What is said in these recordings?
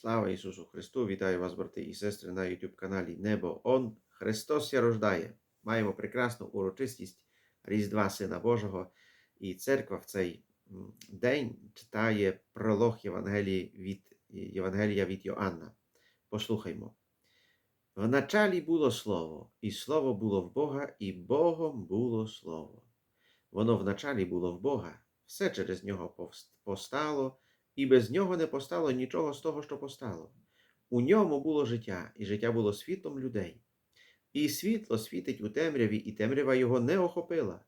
Слава Ісусу Христу! Вітаю вас, брати і сестри, на YouTube каналі Небо Он. Христос ся рождає. Маємо прекрасну урочистість Різдва Сина Божого. І церква в цей день читає пролог Євангелії від, Євангелія від Йоанна. Послухаймо. В началі було Слово, і Слово було в Бога, і Богом було Слово. Воно в началі було в Бога, все через нього постало, і без нього не постало нічого з того, що постало. У ньому було життя, і життя було світлом людей. І світло світить у темряві, і темрява його не охопила.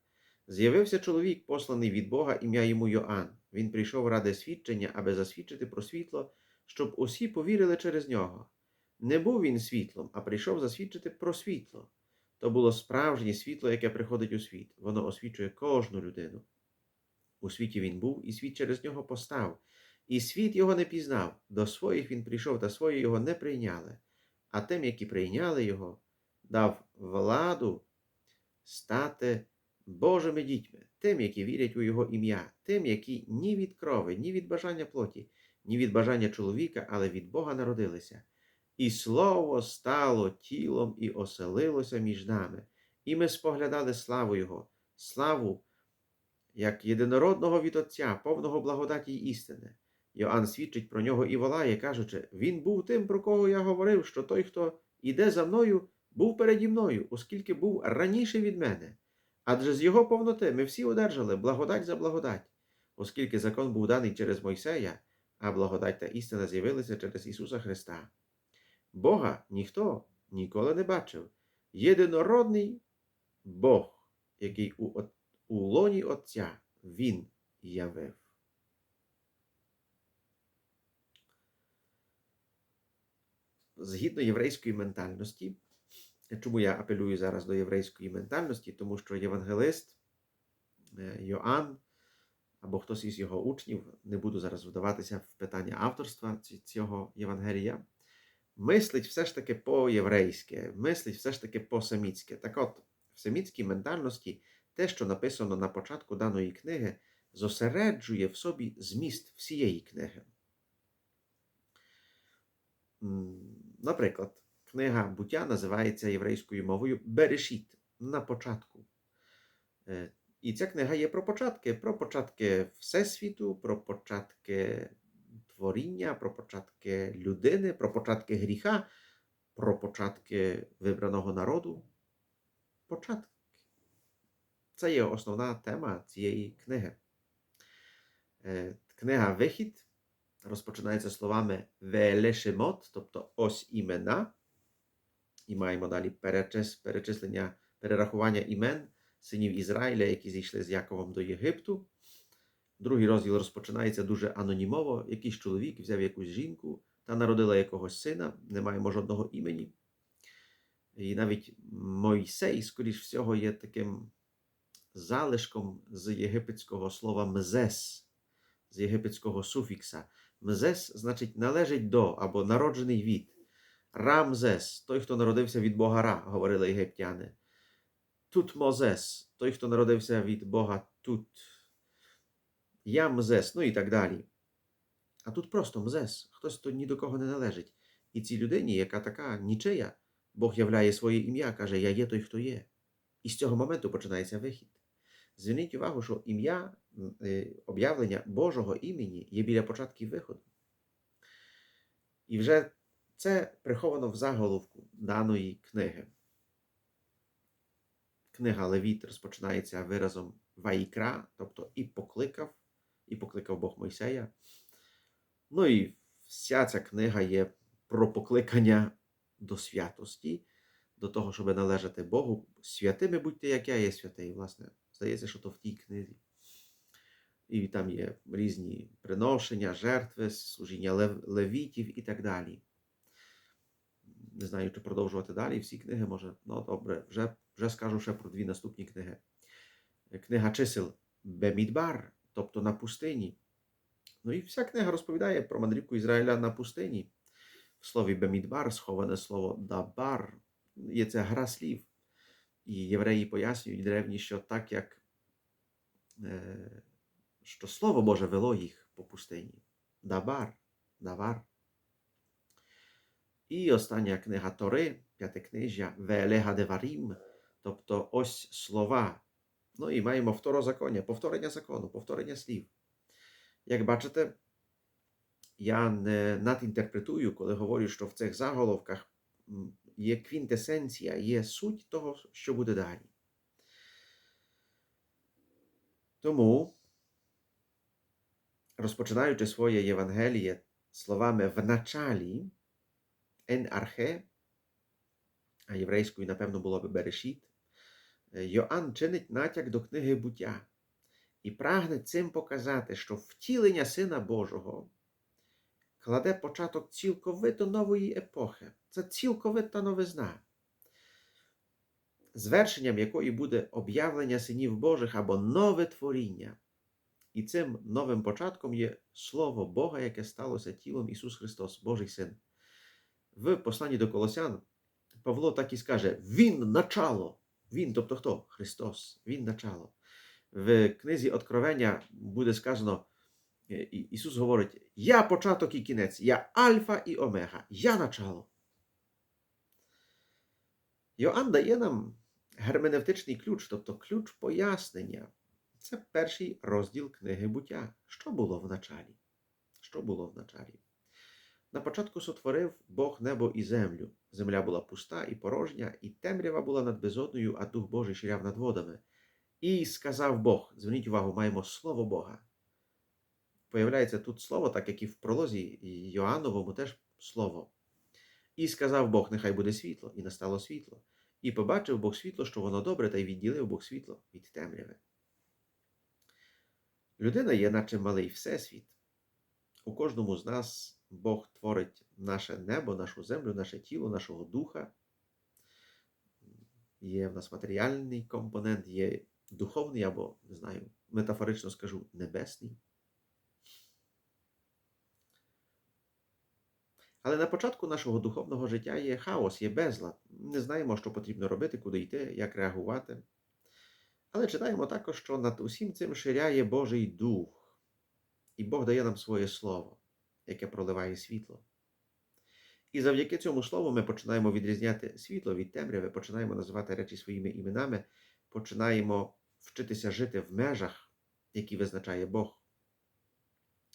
З'явився чоловік, посланий від Бога, ім'я йому Йоанн. Він прийшов ради свідчення, аби засвідчити про світло, щоб усі повірили через нього. Не був він світлом, а прийшов засвідчити про світло. То було справжнє світло, яке приходить у світ. Воно освічує кожну людину. У світі він був, і світ через нього постав. І світ його не пізнав. До своїх він прийшов, та свої його не прийняли. А тим, які прийняли його, дав владу стати Божими дітьми, тим, які вірять у Його ім'я, тим, які ні від крови, ні від бажання плоті, ні від бажання чоловіка, але від Бога народилися. І слово стало тілом і оселилося між нами, і ми споглядали славу Його, славу як єдинородного від Отця, повного благодаті й істини. Йоанн свідчить про нього і волає, кажучи: Він був тим, про кого я говорив, що той, хто іде за мною, був переді мною, оскільки був раніше від мене. Адже з його повноти ми всі одержали благодать за благодать, оскільки закон був даний через Мойсея, а благодать та істина з'явилися через Ісуса Христа. Бога ніхто ніколи не бачив. Єдинородний Бог, який у, у лоні Отця Він явив. Згідно єврейської ментальності, чому я апелюю зараз до єврейської ментальності? Тому що євангелист е, Йоанн або хтось із його учнів, не буду зараз вдаватися в питання авторства цього Євангелія, мислить все ж таки по-єврейськи, мислить все ж таки по-семітськи. Так от, в семітській ментальності те, що написано на початку даної книги, зосереджує в собі зміст всієї книги. Наприклад, книга буття називається єврейською мовою Берешіт на початку. Е, І ця книга є про початки, про початки Всесвіту, про початки творіння, про початки людини, про початки гріха, про початки вибраного народу. Початки. Це є основна тема цієї книги. Е, Книга Вихід розпочинається словами Велешемот, тобто ось імена. І маємо далі перечис, перечислення, перерахування імен синів Ізраїля, які зійшли з Яковом до Єгипту. Другий розділ розпочинається дуже анонімово. Якийсь чоловік взяв якусь жінку та народила якогось сина, не маємо жодного імені. І навіть Мойсей, скоріш всього, є таким залишком з єгипетського слова мзес, з єгипетського суфікса. Мзес значить належить до або народжений від. Рамзес, той, хто народився від Бога Ра, говорили єгиптяни. Тутмозес, той, хто народився від Бога Тут. Ямзес, ну і так далі. А тут просто мзес, хтось хто ні до кого не належить. І цій людині, яка така нічия, Бог являє своє ім'я, каже: Я є той, хто є. І з цього моменту починається вихід. Зверніть увагу, що ім'я, об'явлення Божого імені є біля початків виходу. І вже це приховано в заголовку даної книги. Книга Левіт розпочинається виразом Ваїкра, тобто і покликав, і покликав Бог Мойсея. Ну і вся ця книга є про покликання до святості, до того, щоб належати Богу. Святими будьте, як я є святий. Власне, здається, що то в тій книзі. І там є різні приношення, жертви, служіння лев- левітів і так далі. Не знаю, чи продовжувати далі всі книги, може. Ну, добре, вже, вже скажу ще про дві наступні книги. Книга чисел Бемідбар, тобто на пустині. Ну і вся книга розповідає про мандрівку Ізраїля на пустині. В слові Бемідбар сховане слово Дабар. Є це гра слів. І євреї пояснюють древні, що так як е, що Слово Боже вело їх по пустині. Дабар, Давар. І остання книга Тори, п'ятикнижжя, Велега Деварім, тобто ось слова. Ну і маємо второзаконня, повторення закону, повторення слів. Як бачите, я не надінтерпретую, коли говорю, що в цих заголовках є квінтесенція, є суть того, що буде далі. Тому, розпочинаючи своє Євангеліє словами в началі, ен архе, а єврейською, напевно, було би Берешіт, Йоанн чинить натяк до книги буття і прагне цим показати, що втілення Сина Божого кладе початок цілковито нової епохи. Це цілковита новизна, звершенням якої буде об'явлення синів Божих або нове творіння. І цим новим початком є Слово Бога, яке сталося тілом Ісус Христос, Божий Син. В посланні до Колосян Павло так і скаже: Він начало. Він, тобто хто? Христос, Він начало. В книзі Откровення буде сказано, е, Ісус говорить: Я початок і кінець, я Альфа і Омега, я начало. Йоанн дає нам герменевтичний ключ, тобто ключ пояснення. Це перший розділ книги буття. Що було в началі? Що було в началі? На початку сотворив Бог небо і землю. Земля була пуста і порожня, і темрява була над безодною, а Дух Божий ширяв над водами. І сказав Бог: зверніть увагу, маємо слово Бога. Появляється тут слово, так як і в пролозі Йоанновому теж слово. І сказав Бог: нехай буде світло, і настало світло. І побачив Бог світло, що воно добре, та й відділив Бог світло від темряви. Людина є, наче малий всесвіт. У кожному з нас Бог творить наше небо, нашу землю, наше тіло, нашого духа. Є в нас матеріальний компонент, є духовний або, не знаю, метафорично скажу, небесний. Але на початку нашого духовного життя є хаос, є безлад. Не знаємо, що потрібно робити, куди йти, як реагувати. Але читаємо також, що над усім цим ширяє Божий Дух, і Бог дає нам своє Слово, яке проливає світло. І завдяки цьому слову ми починаємо відрізняти світло від темряви, починаємо називати речі своїми іменами, починаємо вчитися жити в межах, які визначає Бог.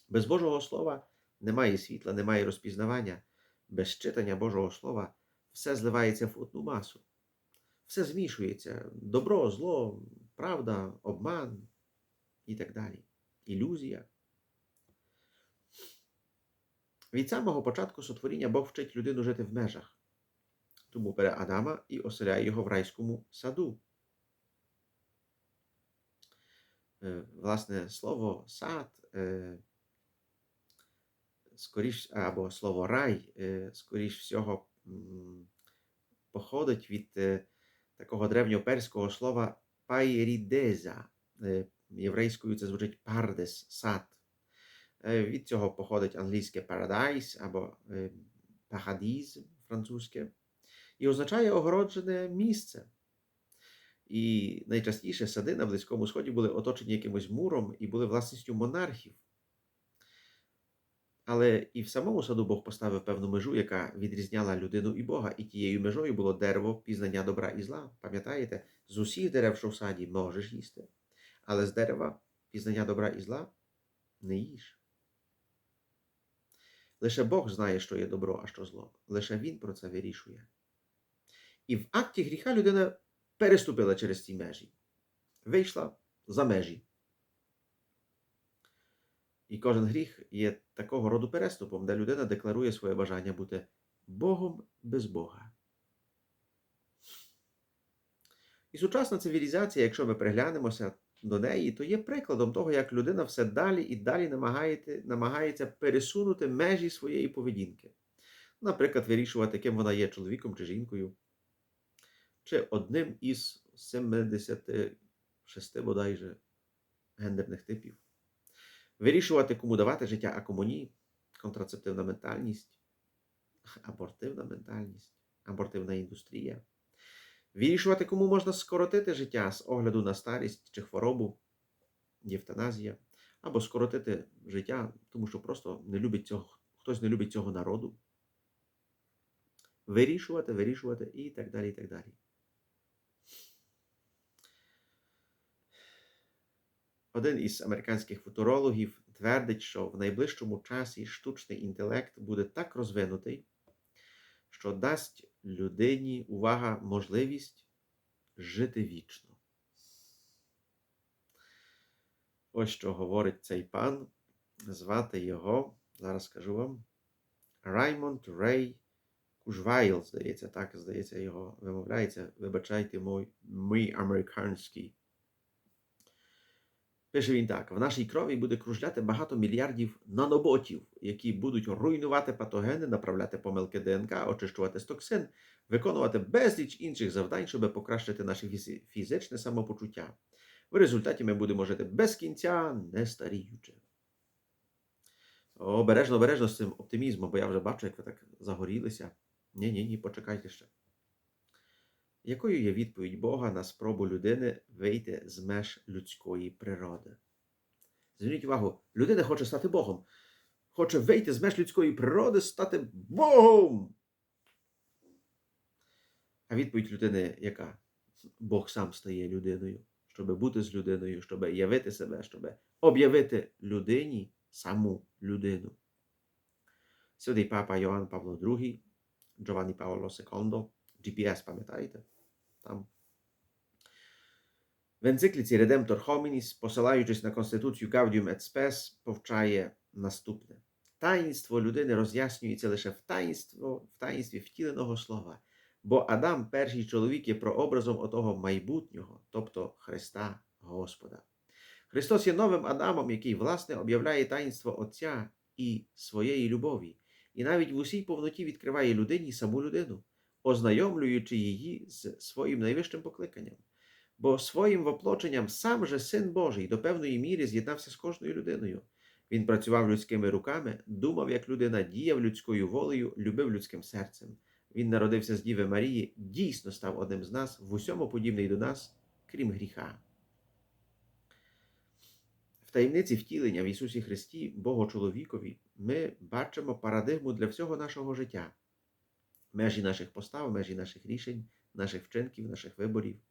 Без Божого Слова немає світла, немає розпізнавання. Без читання Божого Слова все зливається в одну масу. Все змішується: добро, зло, правда, обман і так далі. Ілюзія. Від самого початку сотворіння Бог вчить людину жити в межах. Тому бере Адама і оселяє його в райському саду. Е, Власне, слово сад, е, скоріш, або слово рай, е, скоріш всього, походить від такого древньоперського слова пайрідеза. Е, Єврейською це звучить пардес, сад. Е, Від цього походить англійське paradise або е, paradis французьке, і означає огороджене місце. І найчастіше сади на Близькому Сході були оточені якимось муром і були власністю монархів. Але і в самому саду Бог поставив певну межу, яка відрізняла людину і Бога, і тією межою було дерево пізнання добра і зла. Пам'ятаєте, з усіх дерев, що в саді, можеш їсти. Але з дерева пізнання добра і зла не їж. Лише Бог знає, що є добро, а що зло. Лише Він про це вирішує. І в акті гріха людина переступила через ці межі, вийшла за межі. І кожен гріх є такого роду переступом, де людина декларує своє бажання бути Богом без Бога. І сучасна цивілізація, якщо ми приглянемося до неї, то є прикладом того, як людина все далі і далі намагається, пересунути межі своєї поведінки. Наприклад, вирішувати, ким вона є чоловіком чи жінкою, чи одним із 76 бодайже гендерних типів. Вирішувати, кому давати життя, а кому ні, контрацептивна ментальність, абортивна ментальність, абортивна індустрія. Вирішувати, кому можна скоротити життя з огляду на старість чи хворобу, євтаназія, або скоротити життя, тому що просто не любить цього, хтось не любить цього народу. вирішувати, вирішувати і так далі. і так далі. Один із американських футурологів твердить, що в найближчому часі штучний інтелект буде так розвинутий, що дасть людині увага можливість жити вічно. Ось що говорить цей пан. Звати його, зараз скажу вам, Раймонд Рей Кужвайл, здається, так, здається, його вимовляється. Вибачайте мой, мій американський. Пише він так: в нашій крові буде кружляти багато мільярдів наноботів, які будуть руйнувати патогени, направляти помилки ДНК, очищувати з токсин, виконувати безліч інших завдань, щоб покращити наше фізичне самопочуття. В результаті ми будемо жити без кінця, не старіючи. Обережно, обережно з цим оптимізмом, бо я вже бачу, як ви так загорілися. Ні, ні, ні, почекайте ще. Якою є відповідь Бога на спробу людини вийти з меж людської природи? Зверніть увагу, людина хоче стати Богом. Хоче вийти з меж людської природи, стати Богом. А відповідь людини яка? Бог сам стає людиною, щоб бути з людиною, щоб явити себе, щоб об'явити людині саму людину. Святий папа Йоанн Павло II, Giovanni Paolo II, GPS, пам'ятаєте? Там. В енцикліці Redemptor Hominis, посилаючись на Конституцію Gaudium et Spes, повчає наступне. Таїнство людини роз'яснюється лише в, таїнство, в таїнстві втіленого слова. Бо Адам, перший чоловік, є прообразом отого майбутнього, тобто Христа Господа. Христос є новим Адамом, який, власне, об'являє таїнство Отця і своєї любові, і навіть в усій повноті відкриває людині саму людину, ознайомлюючи її з своїм найвищим покликанням. Бо своїм воплоченням сам же Син Божий до певної міри з'єднався з кожною людиною. Він працював людськими руками, думав як людина, діяв людською волею, любив людським серцем. Він народився з Діви Марії, дійсно став одним з нас, в усьому подібний до нас, крім гріха. В таємниці втілення в Ісусі Христі, Богу чоловікові, ми бачимо парадигму для всього нашого життя, межі наших постав, межі наших рішень, наших вчинків, наших виборів.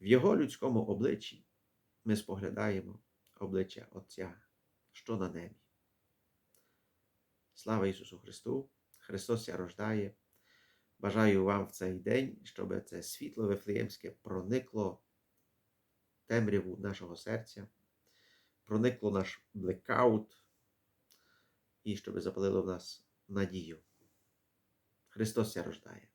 В Його людському обличчі ми споглядаємо обличчя Отця, що на небі. Слава Ісусу Христу! Христос ся рождає. Бажаю вам в цей день, щоб це світло Вифлеємське проникло темряву нашого серця, проникло наш блекаут і щоб запалило в нас надію. Христос ся рождає.